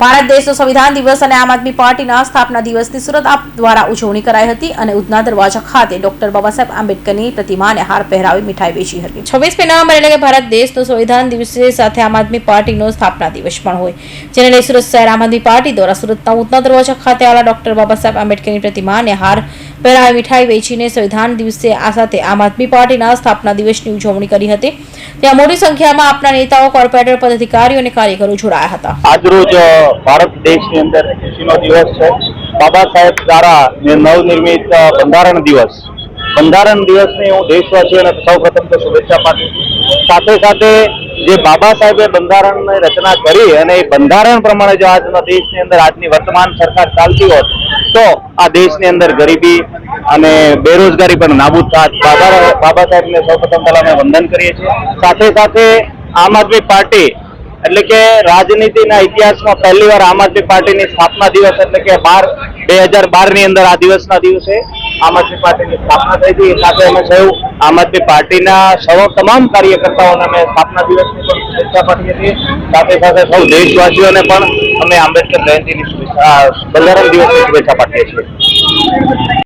ભારત દેશનો સંવિધાન દિવસ અને આમ આદમી પાર્ટીના સ્થાપના દિવસની સુરત આપ દ્વારા ઉજવણી કરાઈ હતી અને ઉધના દરવાજા ખાતે ડોક્ટર બાબા સાહેબ આંબેડકરની પ્રતિમાને હાર પહેરાવી મીઠાઈ વેચી હતી. છવ્વીસ નવેમ્બર એટલે કે ભારત દેશનો સંવિધાન દિવસ સાથે આમ આદમી પાર્ટીનો સ્થાપના દિવસ પણ હોય. જેને લઈ સુરત શહેર આમ આદમી પાર્ટી દ્વારા સુરતના ઉધના દરવાજા ખાતે આવેલા ડોક્ટર બાબા સાહેબ આંબેડકરની પ્રતિમાને હાર પહેરાવી મીઠાઈ વેચીને સંવિધાન દિવસે આ સાથે આમ આદમી પાર્ટીના સ્થાપના દિવસની ઉજવણી કરી હતી. ત્યાં મોટી સંખ્યામાં આપના નેતાઓ, કોર્પોરેટર, પદાધિકારીઓ અને કાર્યકરો જોડાયા હતા. આજરોજ ભારત દેશની અંદર ખુશીનો દિવસ છે. બાબા સાહેબ દ્વારા નવનિર્મિત બંધારણ દિવસ. બંધારણ દિવસની હું દેશવાસીઓને સૌ પ્રથમ તો શુભેચ્છા પાઠવું સાથે સાથે જે બાબા સાહેબે બંધારણની રચના કરી અને એ બંધારણ પ્રમાણે જો આજના દેશની અંદર આજની વર્તમાન સરકાર ચાલતી હોત, તો આ દેશની અંદર ગરીબી અને બેરોજગારી પણ નાબૂદ થાત. બાબા બાબા સાહેબને સૌ પ્રથમ પહેલા અમે વંદન કરીએ છીએ. સાથે સાથે આમ આદમી પાર્ટી એટલે કે રાજનીતિના ઇતિહાસમાં પહેલી વાર આમ આદમી પાર્ટીની સ્થાપના દિવસ એટલે કે બાર, બે હજાર બારની અંદર આ દિવસના દિવસે આમ આદમી પાર્ટીની સ્થાપના થઈ હતી. સાથે અમે સૌ આમ આદમી પાર્ટીના સૌ તમામ કાર્યકર્તાઓને અમે સ્થાપના દિવસની પણ શુભેચ્છા પાઠવી છીએ. સાથે સાથે સૌ દેશવાસીઓને પણ અમે આંબેડકર જયંતિની શુભેચ્છા બંધારણ દિવસની શુભેચ્છા પાઠવીએ છીએ.